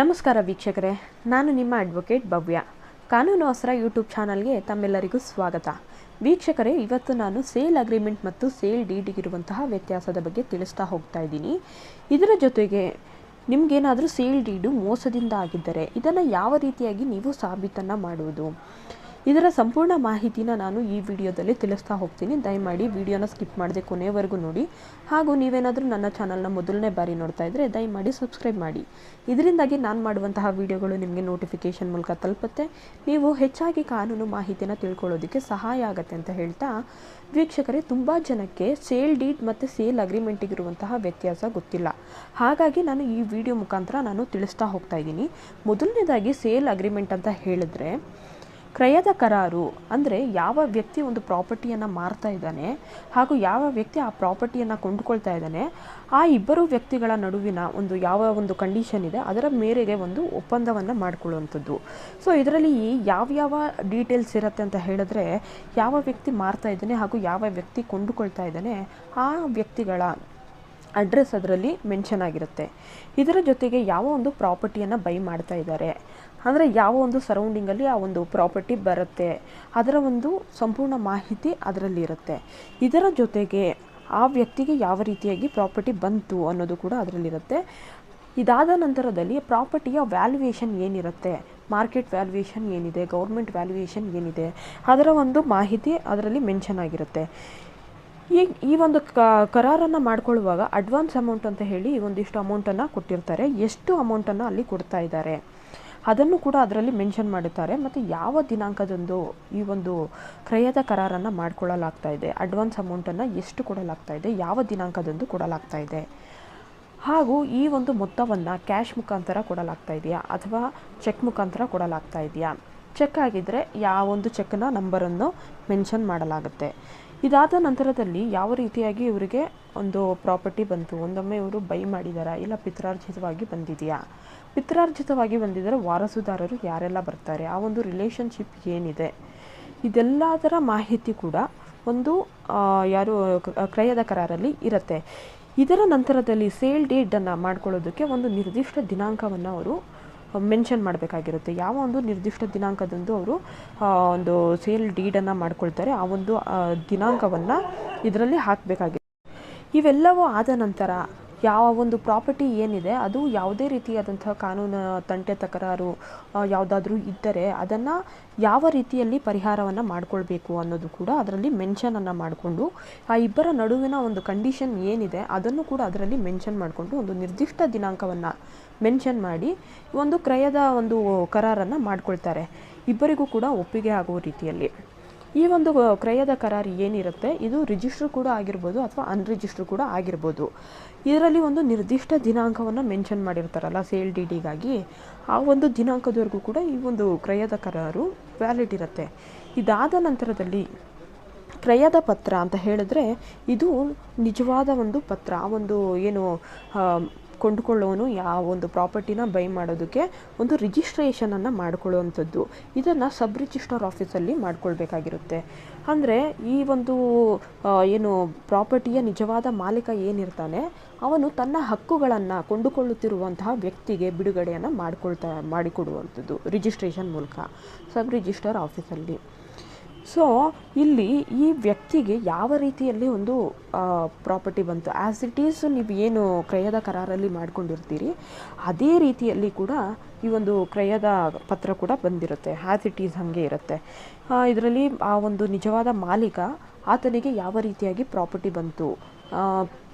ನಮಸ್ಕಾರ ವೀಕ್ಷಕರೇ, ನಾನು ನಿಮ್ಮ ಅಡ್ವೊಕೇಟ್ ಭವ್ಯ. ಕಾನೂನು ಅಸರ ಯೂಟ್ಯೂಬ್ ಚಾನಲ್ಗೆ ತಮ್ಮೆಲ್ಲರಿಗೂ ಸ್ವಾಗತ. ವೀಕ್ಷಕರೇ, ಇವತ್ತು ನಾನು ಸೇಲ್ ಅಗ್ರಿಮೆಂಟ್ ಮತ್ತು ಸೇಲ್ ಡೀಡಿಗಿರುವಂತಹ ವ್ಯತ್ಯಾಸದ ಬಗ್ಗೆ ತಿಳಿಸ್ತಾ ಹೋಗ್ತಾ ಇದ್ದೀನಿ. ಇದರ ಜೊತೆಗೆ ನಿಮಗೇನಾದರೂ ಸೇಲ್ ಡೀಡು ಮೋಸದಿಂದ ಆಗಿದ್ದರೆ, ಇದನ್ನು ಯಾವ ರೀತಿಯಾಗಿ ನೀವು ಸಾಬೀತನ್ನು ಮಾಡುವುದು? ಇದರ ಸಂಪೂರ್ಣ ಮಾಹಿತಿನ ನಾನು ಈ ವಿಡಿಯೋದಲ್ಲಿ ತಿಳಿಸ್ತಾ ಹೋಗ್ತೀನಿ. ದಯಮಾಡಿ ವಿಡಿಯೋನ ಸ್ಕಿಪ್ ಮಾಡದೆ ಕೊನೆಯವರೆಗೂ ನೋಡಿ. ಹಾಗೂ ನೀವೇನಾದರೂ ನನ್ನ ಚಾನಲ್ನ ಮೊದಲನೇ ಬಾರಿ ನೋಡ್ತಾ ಇದ್ದರೆ ದಯಮಾಡಿ ಸಬ್ಸ್ಕ್ರೈಬ್ ಮಾಡಿ. ಇದರಿಂದಾಗಿ ನಾನು ಮಾಡುವಂತಹ ವಿಡಿಯೋಗಳು ನಿಮಗೆ ನೋಟಿಫಿಕೇಷನ್ ಮೂಲಕ ತಲುಪುತ್ತೆ. ನೀವು ಹೆಚ್ಚಾಗಿ ಕಾನೂನು ಮಾಹಿತಿನ ತಿಳ್ಕೊಳ್ಳೋದಕ್ಕೆ ಸಹಾಯ ಆಗುತ್ತೆ ಅಂತ ಹೇಳ್ತಾ ವೀಕ್ಷಕರೇ, ತುಂಬ ಜನಕ್ಕೆ ಸೇಲ್ ಡೀಡ್ ಮತ್ತು ಸೇಲ್ ಅಗ್ರಿಮೆಂಟಿಗಿರುವಂತಹ ವ್ಯತ್ಯಾಸ ಗೊತ್ತಿಲ್ಲ. ಹಾಗಾಗಿ ನಾನು ಈ ವಿಡಿಯೋ ಮುಖಾಂತರ ನಾನು ತಿಳಿಸ್ತಾ ಹೋಗ್ತಾ ಇದ್ದೀನಿ. ಮೊದಲನೇದಾಗಿ ಸೇಲ್ ಅಗ್ರಿಮೆಂಟ್ ಅಂತ ಹೇಳಿದ್ರೆ ಕ್ರಯದ ಕರಾರು ಅಂದರೆ ಯಾವ ವ್ಯಕ್ತಿ ಒಂದು ಪ್ರಾಪರ್ಟಿಯನ್ನು ಮಾರ್ತಾ ಇದ್ದಾನೆ ಹಾಗೂ ಯಾವ ವ್ಯಕ್ತಿ ಆ ಪ್ರಾಪರ್ಟಿಯನ್ನು ಕೊಂಡುಕೊಳ್ತಾ ಇದ್ದಾನೆ, ಆ ಇಬ್ಬರು ವ್ಯಕ್ತಿಗಳ ನಡುವಿನ ಒಂದು ಯಾವ ಒಂದು ಕಂಡೀಷನ್ ಇದೆ, ಅದರ ಮೇರೆಗೆ ಒಂದು ಒಪ್ಪಂದವನ್ನು ಮಾಡಿಕೊಳ್ಳುವಂಥದ್ದು. ಸೊ ಇದರಲ್ಲಿ ಯಾವ್ಯಾವ ಡೀಟೇಲ್ಸ್ ಇರುತ್ತೆ ಅಂತ ಹೇಳಿದ್ರೆ, ಯಾವ ವ್ಯಕ್ತಿ ಮಾರ್ತಾ ಇದ್ದಾನೆ ಹಾಗೂ ಯಾವ ವ್ಯಕ್ತಿ ಕೊಂಡುಕೊಳ್ತಾ ಇದ್ದಾನೆ, ಆ ವ್ಯಕ್ತಿಗಳ ಅಡ್ರೆಸ್ ಅದರಲ್ಲಿ ಮೆನ್ಷನ್ ಆಗಿರುತ್ತೆ. ಇದರ ಜೊತೆಗೆ ಯಾವ ಒಂದು ಪ್ರಾಪರ್ಟಿಯನ್ನು ಬೈ ಮಾಡ್ತಾ ಇದ್ದಾರೆ. ಅಂದರೆ ಯಾವ ಒಂದು ಸರೌಂಡಿಂಗಲ್ಲಿ ಆ ಒಂದು ಪ್ರಾಪರ್ಟಿ ಬರುತ್ತೆ. ಅದರ ಒಂದು ಸಂಪೂರ್ಣ ಮಾಹಿತಿ ಅದರಲ್ಲಿರುತ್ತೆ ಇದರ ಜೊತೆಗೆ ಆ ವ್ಯಕ್ತಿಗೆ ಯಾವ ರೀತಿಯಾಗಿ ಪ್ರಾಪರ್ಟಿ ಬಂತು ಅನ್ನೋದು ಕೂಡ ಅದರಲ್ಲಿರುತ್ತೆ ಇದಾದ ನಂತರದಲ್ಲಿ ಪ್ರಾಪರ್ಟಿಯ ವ್ಯಾಲ್ಯೂಯೇಷನ್ ಏನಿರುತ್ತೆ? ಮಾರ್ಕೆಟ್ ವ್ಯಾಲ್ಯೂಯೇಷನ್ ಏನಿದೆ? ಗೌರ್ಮೆಂಟ್ ವ್ಯಾಲ್ಯೂಯೇಷನ್ ಏನಿದೆ? ಅದರ ಒಂದು ಮಾಹಿತಿ ಅದರಲ್ಲಿ ಮೆನ್ಷನ್ ಆಗಿರುತ್ತೆ. ಈ ಈ ಒಂದು ಕರಾರನ್ನು ಮಾಡ್ಕೊಳ್ಳುವಾಗ ಅಡ್ವಾನ್ಸ್ ಅಮೌಂಟ್ ಅಂತ ಹೇಳಿ ಒಂದಿಷ್ಟು ಅಮೌಂಟನ್ನು ಕೊಟ್ಟಿರ್ತಾರೆ. ಎಷ್ಟು ಅಮೌಂಟನ್ನು ಅಲ್ಲಿ ಕೊಡ್ತಾ ಇದ್ದಾರೆ? ಅದನ್ನು ಕೂಡ ಅದರಲ್ಲಿ ಮೆನ್ಷನ್ ಮಾಡುತ್ತಾರೆ ಮತ್ತು ಯಾವ ದಿನಾಂಕದಂದು ಈ ಒಂದು ಕ್ರಯದ ಕರಾರನ್ನು ಮಾಡಿಕೊಳ್ಳಲಾಗ್ತಾ ಇದೆ? ಅಡ್ವಾನ್ಸ್ ಅಮೌಂಟನ್ನು ಎಷ್ಟು ಕೊಡಲಾಗ್ತಾ ಇದೆ? ಯಾವ ದಿನಾಂಕದಂದು ಕೊಡಲಾಗ್ತಾ ಇದೆ? ಹಾಗೂ ಈ ಒಂದು ಮೊತ್ತವನ್ನು ಕ್ಯಾಶ್ ಮುಖಾಂತರ ಕೊಡಲಾಗ್ತಾ ಇದೆಯಾ? ಅಥವಾ ಚೆಕ್ ಮುಖಾಂತರ ಕೊಡಲಾಗ್ತಾ ಇದೆಯಾ? ಚೆಕ್ ಆಗಿದ್ದರೆ ಯಾವ ಒಂದು ಚೆಕ್ನ ನಂಬರನ್ನು ಮೆನ್ಷನ್ ಮಾಡಲಾಗುತ್ತೆ. ಇದಾದ ನಂತರದಲ್ಲಿ ಯಾವ ರೀತಿಯಾಗಿ ಇವರಿಗೆ ಒಂದು ಪ್ರಾಪರ್ಟಿ ಬಂತು? ಒಂದೊಮ್ಮೆ ಇವರು ಬೈ ಮಾಡಿದಾರಾ? ಇಲ್ಲ ಪಿತ್ರಾರ್ಜಿತವಾಗಿ ಬಂದಿದೆಯಾ? ಪಿತ್ರಾರ್ಜಿತವಾಗಿ ಬಂದಿದ್ದರೆ ವಾರಸುದಾರರು ಯಾರೆಲ್ಲ ಬರ್ತಾರೆ? ಆ ಒಂದು ರಿಲೇಷನ್ಶಿಪ್ ಏನಿದೆ? ಇದೆಲ್ಲದರ ಮಾಹಿತಿ ಕೂಡ ಒಂದು ಯಾರು ಕ್ರಯದ ಕರಾರಲ್ಲಿ ಇರುತ್ತೆ. ಇದರ ನಂತರದಲ್ಲಿ ಸೇಲ್ ಡೇಟನ್ನು ಮಾಡ್ಕೊಳ್ಳೋದಕ್ಕೆ ಒಂದು ನಿರ್ದಿಷ್ಟ ದಿನಾಂಕವನ್ನು ಅವರು ಮೆನ್ಷನ್ ಮಾಡಬೇಕಾಗಿರುತ್ತೆ. ಯಾವ ಒಂದು ನಿರ್ದಿಷ್ಟ ದಿನಾಂಕದಂದು ಅವರು ಒಂದು ಸೇಲ್ ಡೀಡನ್ನು ಮಾಡ್ಕೊಳ್ತಾರೆ, ಆ ಒಂದು ದಿನಾಂಕವನ್ನು ಇದರಲ್ಲಿ ಹಾಕಬೇಕಾಗಿರುತ್ತೆ ಇವೆಲ್ಲವೂ ಆದ ನಂತರ ಯಾವ ಒಂದು ಪ್ರಾಪರ್ಟಿ ಏನಿದೆ, ಅದು ಯಾವುದೇ ರೀತಿಯಾದಂತಹ ಕಾನೂನು ತಂಟೆ ತಕರಾರು ಯಾವುದಾದ್ರೂ ಇದ್ದರೆ ಅದನ್ನು ಯಾವ ರೀತಿಯಲ್ಲಿ ಪರಿಹಾರವನ್ನು ಮಾಡಿಕೊಳ್ಬೇಕು ಅನ್ನೋದು ಕೂಡ ಅದರಲ್ಲಿ ಮೆನ್ಷನನ್ನು ಮಾಡಿಕೊಂಡು, ಆ ಇಬ್ಬರ ನಡುವಿನ ಒಂದು ಕಂಡೀಷನ್ ಏನಿದೆ ಅದನ್ನು ಕೂಡ ಅದರಲ್ಲಿ ಮೆನ್ಷನ್ ಮಾಡಿಕೊಂಡು ಒಂದು ನಿರ್ದಿಷ್ಟ ದಿನಾಂಕವನ್ನು ಮೆನ್ಷನ್ ಮಾಡಿ ಒಂದು ಕ್ರಯದ ಒಂದು ಕರಾರನ್ನು ಮಾಡ್ಕೊಳ್ತಾರೆ. ಇಬ್ಬರಿಗೂ ಕೂಡ ಒಪ್ಪಿಗೆ ಆಗುವ ರೀತಿಯಲ್ಲಿ. ಈ ಒಂದು ಕ್ರಯದ ಕರಾರು ಏನಿರುತ್ತೆ? ಇದು ರಿಜಿಸ್ಟ್ರ್ ಕೂಡ ಆಗಿರ್ಬೋದು ಅಥವಾ ಅನ್ರಿಜಿಸ್ಟ್ರ್ ಕೂಡ ಆಗಿರ್ಬೋದು. ಇದರಲ್ಲಿ ಒಂದು ನಿರ್ದಿಷ್ಟ ದಿನಾಂಕವನ್ನು ಮೆನ್ಷನ್ ಮಾಡಿರ್ತಾರಲ್ಲ ಸೇಲ್ ಡಿ ಡಿಗಾಗಿ. ಆ ಒಂದು ದಿನಾಂಕದವರೆಗೂ ಕೂಡ ಈ ಒಂದು ಕ್ರಯದ ಕರಾರು ವ್ಯಾಲಿಡ್ ಇರುತ್ತೆ. ಇದಾದ ನಂತರದಲ್ಲಿ ಕ್ರಯದ ಪತ್ರ ಅಂತ ಹೇಳಿದ್ರೆ ಇದು ನಿಜವಾದ ಒಂದು ಪತ್ರ. ಆ ಒಂದು ಏನು ಕೊಂಡುಕೊಳ್ಳೋನು ಯಾವ ಒಂದು ಪ್ರಾಪರ್ಟಿನ ಬೈ ಮಾಡೋದಕ್ಕೆ ಒಂದು ರಿಜಿಸ್ಟ್ರೇಷನನ್ನು ಮಾಡಿಕೊಳ್ಳುವಂಥದ್ದು. ಇದನ್ನು ಸಬ್ ರಿಜಿಸ್ಟರ್ ಆಫೀಸಲ್ಲಿ ಮಾಡಿಕೊಳ್ಬೇಕಾಗಿರುತ್ತೆ. ಅಂದರೆ ಈ ಒಂದು ಏನು ಪ್ರಾಪರ್ಟಿಯ ನಿಜವಾದ ಮಾಲೀಕ ಏನಿರ್ತಾನೆ, ಅವನು ತನ್ನ ಹಕ್ಕುಗಳನ್ನು ಕೊಂಡುಕೊಳ್ಳುತ್ತಿರುವಂತಹ ವ್ಯಕ್ತಿಗೆ ಬಿಡುಗಡೆಯನ್ನು ಮಾಡಿಕೊಳ್ತಾ, ಮಾಡಿಕೊಡುವಂಥದ್ದು, ರಿಜಿಸ್ಟ್ರೇಷನ್ ಮೂಲಕ, ಸಬ್ ರಿಜಿಸ್ಟರ್ ಆಫೀಸಲ್ಲಿ. ಸೊ ಇಲ್ಲಿ ಈ ವ್ಯಕ್ತಿಗೆ ಯಾವ ರೀತಿಯಲ್ಲಿ ಒಂದು ಪ್ರಾಪರ್ಟಿ ಬಂತು? ಆ್ಯಸ್ ಇಟ್ ಈಸ್ ನೀವು ಏನು ಕ್ರಯದ ಕರಾರಲ್ಲಿ ಮಾಡ್ಕೊಂಡಿರ್ತೀರಿ, ಅದೇ ರೀತಿಯಲ್ಲಿ ಕೂಡ ಈ ಒಂದು ಕ್ರಯದ ಪತ್ರ ಕೂಡ ಬಂದಿರುತ್ತೆ. ಆ್ಯಸ್ ಇಟ್ ಈಸ್ ಹಾಗೆ ಇರುತ್ತೆ. ಇದರಲ್ಲಿ ಆ ಒಂದು ನಿಜವಾದ ಮಾಲೀಕ ಆತನಿಗೆ ಯಾವ ರೀತಿಯಾಗಿ ಪ್ರಾಪರ್ಟಿ ಬಂತು?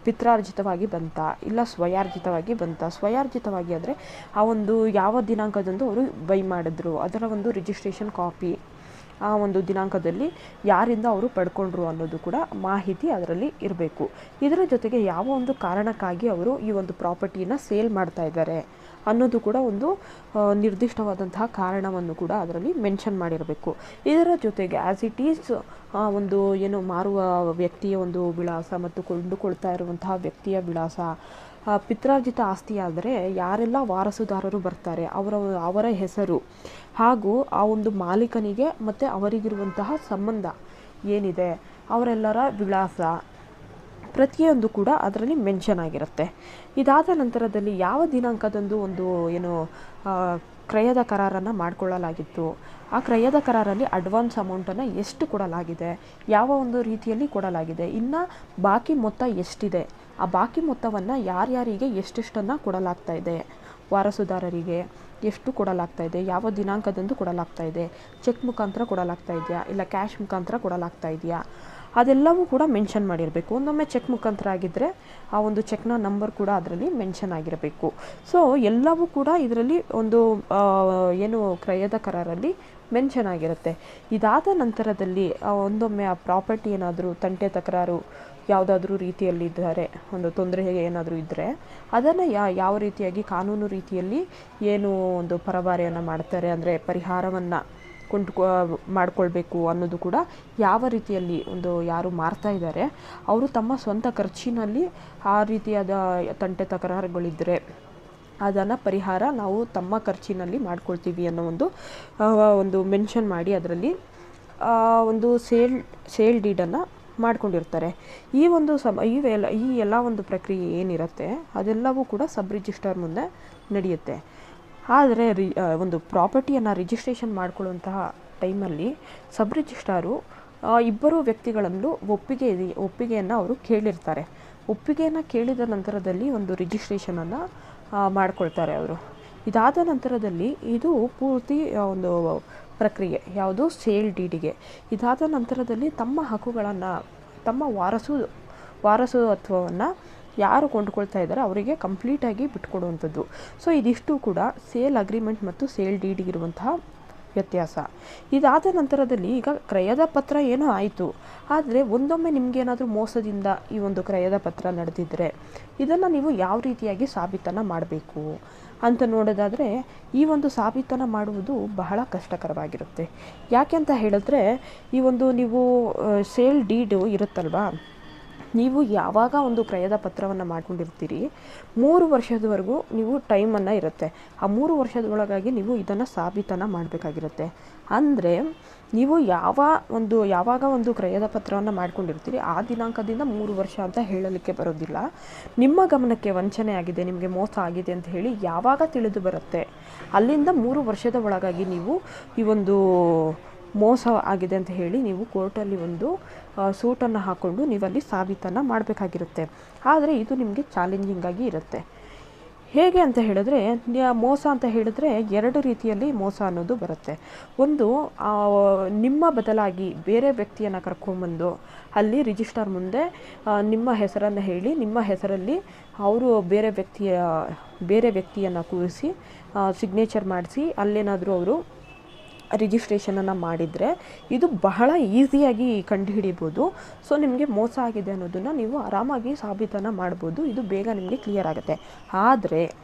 ಪಿತ್ರಾರ್ಜಿತವಾಗಿ ಬಂತ? ಇಲ್ಲ ಸ್ವಯಾರ್ಜಿತವಾಗಿ ಬಂತ? ಸ್ವಯಾರ್ಜಿತವಾಗಿ ಅಂದರೆ ಆ ಒಂದು ಯಾವ ದಿನಾಂಕದಂದು ಅವರು ಬೈ ಮಾಡಿದ್ರು? ಅದರ ಒಂದು ರಿಜಿಸ್ಟ್ರೇಷನ್ ಕಾಪಿ ಆ ಒಂದು ದಿನಾಂಕದಲ್ಲಿ ಯಾರಿಂದ ಅವರು ಪಡ್ಕೊಂಡ್ರು ಅನ್ನೋದು ಕೂಡ ಮಾಹಿತಿ ಅದರಲ್ಲಿ ಇರಬೇಕು. ಇದರ ಜೊತೆಗೆ ಯಾವ ಒಂದು ಕಾರಣಕ್ಕಾಗಿ ಅವರು ಈ ಒಂದು ಪ್ರಾಪರ್ಟಿನ ಸೇಲ್ ಮಾಡ್ತಾ ಇದ್ದಾರೆ ಅನ್ನೋದು ಕೂಡ ಒಂದು ನಿರ್ದಿಷ್ಟವಾದಂತಹ ಕಾರಣವನ್ನು ಕೂಡ ಅದರಲ್ಲಿ ಮೆನ್ಷನ್ ಮಾಡಿರಬೇಕು. ಇದರ ಜೊತೆಗೆ ಆ್ಯಸ್ ಇಟ್ ಈಸ್ ಒಂದು ಏನು ಮಾರುವ ವ್ಯಕ್ತಿಯ ಒಂದು ವಿಳಾಸ ಮತ್ತು ಕೊಂಡುಕೊಳ್ತಾ ಇರುವಂತಹ ವ್ಯಕ್ತಿಯ ವಿಳಾಸ ಪಿತ್ರಾರ್ಜಿತ ಆಸ್ತಿಯಾದರೆ ಯಾರೆಲ್ಲ ವಾರಸುದಾರರು ಬರ್ತಾರೆ, ಅವರ ಅವರ ಹೆಸರು ಹಾಗೂ ಆ ಒಂದು ಮಾಲೀಕನಿಗೆ ಮತ್ತು ಅವರಿಗಿರುವಂತಹ ಸಂಬಂಧ ಏನಿದೆ, ಅವರೆಲ್ಲರ ವಿಳಾಸ ಪ್ರತಿಯೊಂದು ಕೂಡ ಅದರಲ್ಲಿ ಮೆನ್ಷನ್ ಆಗಿರುತ್ತೆ. ಇದಾದ ನಂತರದಲ್ಲಿ ಯಾವ ದಿನಾಂಕದಂದು ಒಂದು ಏನು ಕ್ರಯದ ಕರಾರನ್ನು ಮಾಡಿಕೊಳ್ಳಲಾಗಿತ್ತು, ಆ ಕ್ರಯದ ಕರಾರಲ್ಲಿ ಅಡ್ವಾನ್ಸ್ ಅಮೌಂಟನ್ನು ಎಷ್ಟು ಕೊಡಲಾಗಿದೆ, ಯಾವ ಒಂದು ರೀತಿಯಲ್ಲಿ ಕೊಡಲಾಗಿದೆ, ಇನ್ನು ಬಾಕಿ ಮೊತ್ತ ಎಷ್ಟಿದೆ ಆ ಬಾಕಿ ಮೊತ್ತವನ್ನು ಯಾರ್ಯಾರಿಗೆ ಎಷ್ಟೆಷ್ಟನ್ನು ಕೊಡಲಾಗ್ತಾ ಇದೆ? ವಾರಸುದಾರರಿಗೆ ಎಷ್ಟು ಕೊಡಲಾಗ್ತಾ ಇದೆ? ಯಾವ ದಿನಾಂಕದಂದು ಕೊಡಲಾಗ್ತಾ ಇದೆ? ಚೆಕ್ ಮುಖಾಂತರ ಕೊಡಲಾಗ್ತಾ ಇದೆಯಾ? ಇಲ್ಲ ಕ್ಯಾಶ್ ಮುಖಾಂತರ ಕೊಡಲಾಗ್ತಾ ಇದೆಯಾ? ಅದೆಲ್ಲವೂ ಕೂಡ ಮೆನ್ಷನ್ ಮಾಡಿರಬೇಕು. ಒಂದೊಮ್ಮೆ ಚೆಕ್ ಮುಖಾಂತರ ಆಗಿದ್ದರೆ ಆ ಒಂದು ಚೆಕ್ನ ನಂಬರ್ ಕೂಡ ಅದರಲ್ಲಿ ಮೆನ್ಷನ್ ಆಗಿರಬೇಕು. ಸೊ, ಎಲ್ಲವೂ ಕೂಡ ಇದರಲ್ಲಿ ಒಂದು ಏನು ಕ್ರಯದ ಕರಾರಲ್ಲಿ ಮೆನ್ಷನ್ ಆಗಿರುತ್ತೆ. ಇದಾದ ನಂತರದಲ್ಲಿ ಒಂದೊಮ್ಮೆ ಆ ಪ್ರಾಪರ್ಟಿ ಏನಾದರೂ, ತಂಟೆ ತಕರಾರು ಯಾವುದಾದ್ರೂ ರೀತಿಯಲ್ಲಿದ್ದಾರೆ, ಒಂದು ತೊಂದರೆ ಏನಾದರೂ ಇದ್ದರೆ ಅದನ್ನು ಯಾವ ರೀತಿಯಾಗಿ ಕಾನೂನು ರೀತಿಯಲ್ಲಿ ಏನು ಒಂದು ಪರಭಾರೆಯನ್ನು ಮಾಡ್ತಾರೆ, ಅಂದರೆ ಪರಿಹಾರವನ್ನು ಕೊಂಡ್ಕೊ, ಮಾಡಿಕೊಳ್ಬೇಕು ಅನ್ನೋದು ಕೂಡ ಯಾವ ರೀತಿಯಲ್ಲಿ ಒಂದು ಯಾರು ಮಾರ್ತಾ ಇದ್ದಾರೆ, ಅವರು ತಮ್ಮ ಸ್ವಂತ ಖರ್ಚಿನಲ್ಲಿ ಆ ರೀತಿಯಾದ ತಂಟೆ ತಕರಾರುಗಳಿದ್ದರೆ ಅದನ್ನು ಪರಿಹಾರ ನಾವು ತಮ್ಮ ಖರ್ಚಿನಲ್ಲಿ ಮಾಡ್ಕೊಳ್ತೀವಿ ಅನ್ನೋ ಒಂದು ಒಂದು ಮೆನ್ಷನ್ ಮಾಡಿ ಅದರಲ್ಲಿ ಒಂದು ಸೇಲ್ ಸೇಲ್ ಡೀಡನ್ನು ಮಾಡ್ಕೊಂಡಿರ್ತಾರೆ. ಈ ಒಂದು ಸಮ ಇವೆಲ್ಲ ಈ ಎಲ್ಲ ಒಂದು ಪ್ರಕ್ರಿಯೆ ಏನಿರುತ್ತೆ, ಅದೆಲ್ಲವೂ ಕೂಡ ಸಬ್ ರಿಜಿಸ್ಟರ್ ಮುಂದೆ ನಡೆಯುತ್ತೆ. ಆದರೆ ರಿ ಒಂದು ಪ್ರಾಪರ್ಟಿಯನ್ನು ರಿಜಿಸ್ಟ್ರೇಷನ್ ಮಾಡ್ಕೊಳ್ಳುವಂತಹ ಟೈಮಲ್ಲಿ ಸಬ್ ರಿಜಿಸ್ಟ್ರಾರು ಇಬ್ಬರು ವ್ಯಕ್ತಿಗಳಲ್ಲೂ ಒಪ್ಪಿಗೆ, ಒಪ್ಪಿಗೆಯನ್ನು ಅವರು ಕೇಳಿರ್ತಾರೆ. ಒಪ್ಪಿಗೆಯನ್ನು ಕೇಳಿದ ನಂತರದಲ್ಲಿ ಒಂದು ರಿಜಿಸ್ಟ್ರೇಷನನ್ನು ಮಾಡ್ಕೊಳ್ತಾರೆ ಅವರು. ಇದಾದ ನಂತರದಲ್ಲಿ ಇದು ಪೂರ್ತಿ ಒಂದು ಪ್ರಕ್ರಿಯೆ, ಯಾವುದು ಸೇಲ್ ಡಿಡಿಗೆ. ಇದಾದ ನಂತರದಲ್ಲಿ ತಮ್ಮ ಹಕ್ಕುಗಳನ್ನು, ತಮ್ಮ ವಾರಸು, ವಾರಸತ್ವವನ್ನು ಯಾರು ಕೊಂಡುಕೊಳ್ತಾ ಇದ್ದಾರೆ ಅವರಿಗೆ ಕಂಪ್ಲೀಟಾಗಿ ಬಿಟ್ಕೊಡುವಂಥದ್ದು. ಸೊ, ಇದಿಷ್ಟು ಕೂಡ ಸೇಲ್ ಅಗ್ರಿಮೆಂಟ್ ಮತ್ತು ಸೇಲ್ ಡೀಡಿಗಿರುವಂತಹ ವ್ಯತ್ಯಾಸ. ಇದಾದ ನಂತರದಲ್ಲಿ ಈಗ ಕ್ರಯದ ಪತ್ರ ಏನೋ ಆಯಿತು. ಆದರೆ ಒಂದೊಮ್ಮೆ ನಿಮಗೇನಾದರೂ ಮೋಸದಿಂದ ಈ ಒಂದು ಕ್ರಯದ ಪತ್ರ ನಡೆದಿದ್ದರೆ ಇದನ್ನು ನೀವು ಯಾವ ರೀತಿಯಾಗಿ ಸಾಬೀತನ್ನು ಮಾಡಬೇಕು? ಅಂತ ನೋಡೋದಾದರೆ ಈ ಒಂದು ಸಾಬೀತನ ಮಾಡುವುದು ಬಹಳ ಕಷ್ಟಕರವಾಗಿರುತ್ತೆ. ಯಾಕೆ ಅಂತ ಹೇಳಿದ್ರೆ ಈ ಒಂದು ನೀವು ಸೇಲ್ ಡೀಡು ಇರುತ್ತಲ್ವಾ? ನೀವು ಯಾವಾಗ ಒಂದು ಕ್ರಯದ ಪತ್ರವನ್ನು ಮಾಡ್ಕೊಂಡಿರ್ತೀರಿ, ಮೂರು ವರ್ಷದವರೆಗೂ ನೀವು ಟೈಮನ್ನು ಇರುತ್ತೆ. ಆ ಮೂರು ವರ್ಷದ ಒಳಗಾಗಿ ನೀವು ಇದನ್ನು ಸಾಬೀತನ್ನು ಮಾಡಬೇಕಾಗಿರುತ್ತೆ. ಅಂದರೆ ನೀವು ಯಾವ ಒಂದು, ಯಾವಾಗ ಒಂದು ಕ್ರಯದ ಪತ್ರವನ್ನು ಮಾಡ್ಕೊಂಡಿರ್ತೀರಿ, ಆ ದಿನಾಂಕದಿಂದ ಮೂರು ವರ್ಷ ಅಂತ ಹೇಳಲಿಕ್ಕೆ ಬರೋದಿಲ್ಲ. ನಿಮ್ಮ ಗಮನಕ್ಕೆ ವಂಚನೆ ಆಗಿದೆ, ನಿಮಗೆ ಮೋಸ ಆಗಿದೆ ಅಂತ ಹೇಳಿ ಯಾವಾಗ ತಿಳಿದು ಬರುತ್ತೆ. ಅಲ್ಲಿಂದ ಮೂರು ವರ್ಷದ ಒಳಗಾಗಿ ನೀವು ಈ ಒಂದು ಮೋಸ ಆಗಿದೆ ಅಂತ ಹೇಳಿ ನೀವು ಕೋರ್ಟಲ್ಲಿ ಒಂದು ಸೂಟನ್ನು ಹಾಕ್ಕೊಂಡು ನೀವಲ್ಲಿ ಸಾಬೀತನ್ನು ಮಾಡಬೇಕಾಗಿರುತ್ತೆ. ಆದರೆ ಇದು ನಿಮಗೆ ಚಾಲೆಂಜಿಂಗ್ ಆಗಿ ಇರುತ್ತೆ. ಹೇಗೆ ಅಂತ ಹೇಳಿದ್ರೆ ಮೋಸ ಅಂತ ಹೇಳಿದ್ರೆ ಎರಡು ರೀತಿಯಲ್ಲಿ ಮೋಸ ಅನ್ನೋದು ಬರುತ್ತೆ. ಒಂದು ನಿಮ್ಮ ಬದಲಾಗಿ ಬೇರೆ ವ್ಯಕ್ತಿಯನ್ನು ಕರ್ಕೊಂಬಂದು ಅಲ್ಲಿ ರಿಜಿಸ್ಟರ್ ಮುಂದೆ ನಿಮ್ಮ ಹೆಸರನ್ನು ಹೇಳಿ, ನಿಮ್ಮ ಹೆಸರಲ್ಲಿ ಅವರು ಬೇರೆ ವ್ಯಕ್ತಿಯ, ಬೇರೆ ವ್ಯಕ್ತಿಯನ್ನು ಕೂರಿಸಿ ಸಿಗ್ನೇಚರ್ ಮಾಡಿಸಿ, ಅಲ್ಲೇನಾದರೂ ಅವರು ರಿಜಿಸ್ಟ್ರೇಷನನ್ನು ಮಾಡಿದರೆ ಇದು ಬಹಳ ಈಸಿಯಾಗಿ ಕಂಡುಹಿಡಿಬೋದು. ಸೊ ನಿಮಗೆ ಮೋಸ ಆಗಿದೆ ಅನ್ನೋದನ್ನು ನೀವು ಆರಾಮಾಗಿ ಸಾಬೀತನ್ನು ಮಾಡ್ಬೋದು. ಇದು ಬೇಗ ನಿಮಗೆ ಕ್ಲಿಯರ್ ಆಗುತ್ತೆ. ಆದರೆ,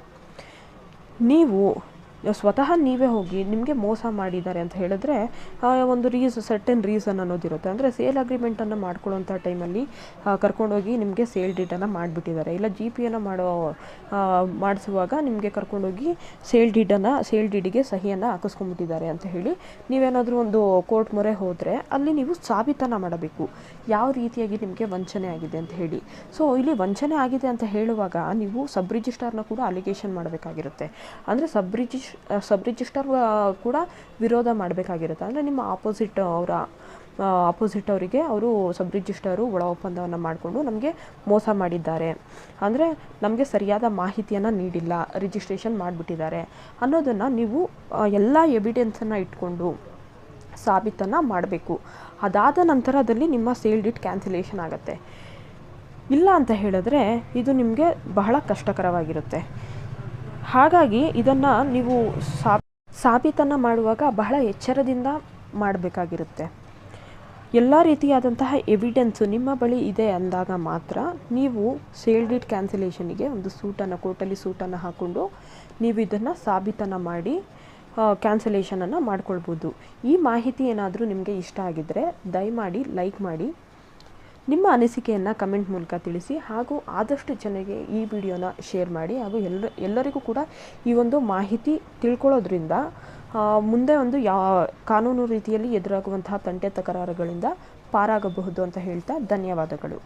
ನೀವು ಸ್ವತಃ ನೀವೇ ಹೋಗಿ ನಿಮಗೆ ಮೋಸ ಮಾಡಿದ್ದಾರೆ ಅಂತ ಹೇಳಿದ್ರೆ ಒಂದು ರೀಸ್ ಸರ್ಟನ್ ರೀಸನ್ ಅನ್ನೋದಿರುತ್ತೆ. ಅಂದರೆ ಸೇಲ್ ಅಗ್ರಿಮೆಂಟನ್ನು ಮಾಡ್ಕೊಳ್ಳೋಂಥ ಟೈಮಲ್ಲಿ ಕರ್ಕೊಂಡೋಗಿ ನಿಮಗೆ ಸೇಲ್ ಡೀಟನ್ನು ಮಾಡಿಬಿಟ್ಟಿದ್ದಾರೆ. ಇಲ್ಲ ಜಿ ಪಿಯನ್ನು ಮಾಡೋ ಆ, ಮಾಡಿಸುವಾಗ ನಿಮಗೆ ಕರ್ಕೊಂಡೋಗಿ ಸೇಲ್ ಡೀಟನ್ನು ಸೇಲ್ ಡೀಡಿಗೆ ಸಹಿಯನ್ನು ಹಾಕಿಸ್ಕೊಂಬಿಟ್ಟಿದ್ದಾರೆ ಅಂತ ಹೇಳಿ ನೀವೇನಾದರೂ ಒಂದು ಕೋರ್ಟ್ ಮೊರೆ ಹೋದರೆ ಅಲ್ಲಿ ನೀವು ಸಾಬೀತನ್ನು ಮಾಡಬೇಕು. ಯಾವ ರೀತಿಯಾಗಿ ನಿಮಗೆ ವಂಚನೆ ಆಗಿದೆ ಅಂತ ಹೇಳಿ. ಸೊ ಇಲ್ಲಿ ವಂಚನೆ ಆಗಿದೆ ಅಂತ ಹೇಳುವಾಗ ನೀವು ಸಬ್ ರಿಜಿಸ್ಟರ್ನ ಕೂಡ ಅಲಿಗೇಷನ್ ಮಾಡಬೇಕಾಗಿರುತ್ತೆ. ಅಂದರೆ ಸಬ್ ರಿಜಿಸ್ ಸಬ್ ರಿಜಿಸ್ಟರ್ ಕೂಡ ವಿರೋಧ ಮಾಡಬೇಕಾಗಿರುತ್ತೆ. ಅಂದರೆ ನಿಮ್ಮ ಆಪೋಸಿಟ್ ಅವರ ಆಪೋಸಿಟ್ ಅವರಿಗೆ ಅವರು ಸಬ್ ರಿಜಿಸ್ಟರು ಒಳ ಒಪ್ಪಂದವನ್ನು ಮಾಡಿಕೊಂಡು ನಮಗೆ ಮೋಸ ಮಾಡಿದ್ದಾರೆ. ಅಂದರೆ ನಮಗೆ ಸರಿಯಾದ ಮಾಹಿತಿಯನ್ನು ನೀಡಿಲ್ಲ ರಿಜಿಸ್ಟ್ರೇಷನ್ ಮಾಡಿಬಿಟ್ಟಿದ್ದಾರೆ ಅನ್ನೋದನ್ನು ನೀವು ಎಲ್ಲ ಎವಿಡೆನ್ಸನ್ನು ಇಟ್ಕೊಂಡು ಸಾಬೀತನ್ನು ಮಾಡಬೇಕು. ಅದಾದ ನಂತರದಲ್ಲಿ ನಿಮ್ಮ ಸೇಲ್ ಡೀಟ್ ಕ್ಯಾನ್ಸಲೇಷನ್ ಆಗುತ್ತೆ. ಇಲ್ಲ ಅಂತ ಹೇಳಿದ್ರೆ ಇದು ನಿಮಗೆ ಬಹಳ ಕಷ್ಟಕರವಾಗಿರುತ್ತೆ. ಹಾಗಾಗಿ ಇದನ್ನು ನೀವು ಸಾ ಸಾಬೀತನ್ನು ಮಾಡುವಾಗ ಬಹಳ ಎಚ್ಚರದಿಂದ ಮಾಡಬೇಕಾಗಿರುತ್ತೆ. ಎಲ್ಲ ರೀತಿಯಾದಂತಹ ಎವಿಡೆನ್ಸು ನಿಮ್ಮ ಬಳಿ ಇದೆ ಅಂದಾಗ ಮಾತ್ರ ನೀವು ಸೇಲ್ ಡೀಟ್ ಕ್ಯಾನ್ಸಲೇಷನಿಗೆ ಒಂದು ಸೂಟನ್ನು ಕೋರ್ಟಲ್ಲಿ ಸೂಟನ್ನು ಹಾಕ್ಕೊಂಡು ನೀವು ಇದನ್ನು ಸಾಬೀತನ್ನು ಮಾಡಿ ಕ್ಯಾನ್ಸಲೇಷನನ್ನು ಮಾಡ್ಕೊಳ್ಬೋದು. ಈ ಮಾಹಿತಿ ಏನಾದರೂ ನಿಮಗೆ ಇಷ್ಟ ಆಗಿದ್ದರೆ ದಯಮಾಡಿ ಲೈಕ್ ಮಾಡಿ. ನಿಮ್ಮ ಅನಿಸಿಕೆಯನ್ನು ಕಮೆಂಟ್ ಮೂಲಕ ತಿಳಿಸಿ ಹಾಗೂ ಆದಷ್ಟು ಜನರಿಗೆ ಈ ವಿಡಿಯೋನ ಶೇರ್ ಮಾಡಿ ಹಾಗೂ ಎಲ್ಲ ಎಲ್ಲರಿಗೂ ಕೂಡ ಈ ಒಂದು ಮಾಹಿತಿ ತಿಳ್ಕೊಳ್ಳೋದ್ರಿಂದ ಮುಂದೆ ಒಂದು ಯಾ, ಕಾನೂನು ರೀತಿಯಲ್ಲಿ ಎದುರಾಗುವಂತಹ ತಂಟೆ ತಕರಾರುಗಳಿಂದ ಪಾರಾಗಬಹುದು ಅಂತ ಹೇಳ್ತಾ ಧನ್ಯವಾದಗಳು.